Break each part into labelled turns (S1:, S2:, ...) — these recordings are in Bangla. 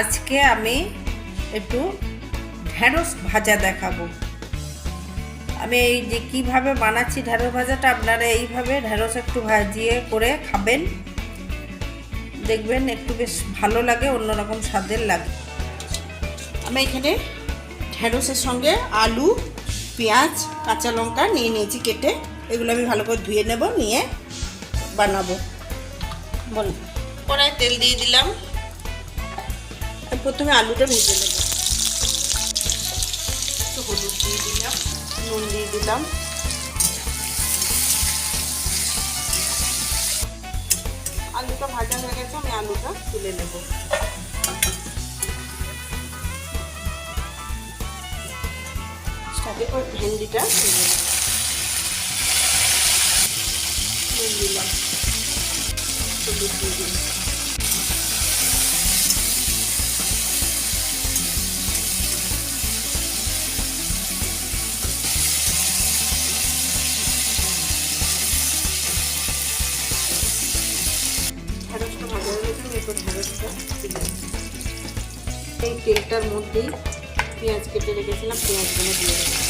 S1: আজকে আমি একটু ঢ্যাঁড়স ভাজা দেখাবো। আমি এই যে কীভাবে বানাচ্ছি ঢ্যাঁড়স ভাজাটা, আপনারা এইভাবে ঢ্যাঁড়স একটু ভাজিয়ে করে খাবেন। দেখবেন একটু বেশ ভালো লাগে, অন্যরকম স্বাদের লাগে। আমি এখানে ঢ্যাঁড়সের সঙ্গে আলু, পেঁয়াজ, কাঁচা লঙ্কা নিয়ে নিয়েছি কেটে। এগুলো আমি ভালো করে ধুয়ে নেব, নিয়ে বানাবো। বল কড়াই তেল দিয়ে দিলাম। প্রথমে আলুটা ভেজে নেব। হলুদ দিয়ে দিলাম, নুন দিয়ে দিলাম। আলুটা ভাজা হয়ে গেছে, আমি আলুটা তুলে নেব। সাথে করে ভেন্ডিটা তুলে নুন দিলাম, হলুদ দিয়ে দিলাম। এরপর ঢেঁড়সটা দিলাম এই তেলটার মধ্যেই পেঁয়াজ কেটে রেখেছিলাম পেঁয়াজগুলো দিয়ে দেবো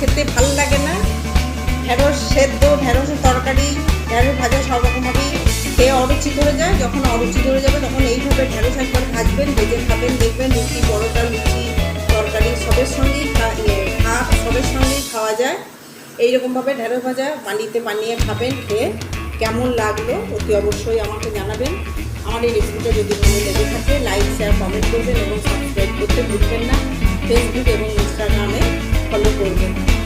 S1: খেতে ভালো লাগে না। ঢেঁড়স সেদ্ধ ঢেঁড়সের তরকারি ঢেঁড়স ভাজা সব রকমভাবেই খেয়ে অরুচি করে যায়। যখন অরুচি ধরে যাবে তখন এইভাবে ঢেঁড়স একবার ভাজবেন ভেজে খাবেন দেখবেন লুচি পরোটা লুচি তরকারি সবের সঙ্গেই ইয়ে, ভাত সবের সঙ্গেই খাওয়া যায়। এইরকমভাবে ঢেঁড়স ভাজা পানিতে বানিয়ে খাবেন খেয়ে কেমন লাগল অতি অবশ্যই আমাকে জানাবেন। আমার এই রেসিপিটা যদি ভালো লেগে থাকে লাইক শেয়ার কমেন্ট করবেন এবং সাবস্ক্রাইব করতে ভুলবেন না। ফেসবুক এবং ইনস্টাগ্রামে falou dele.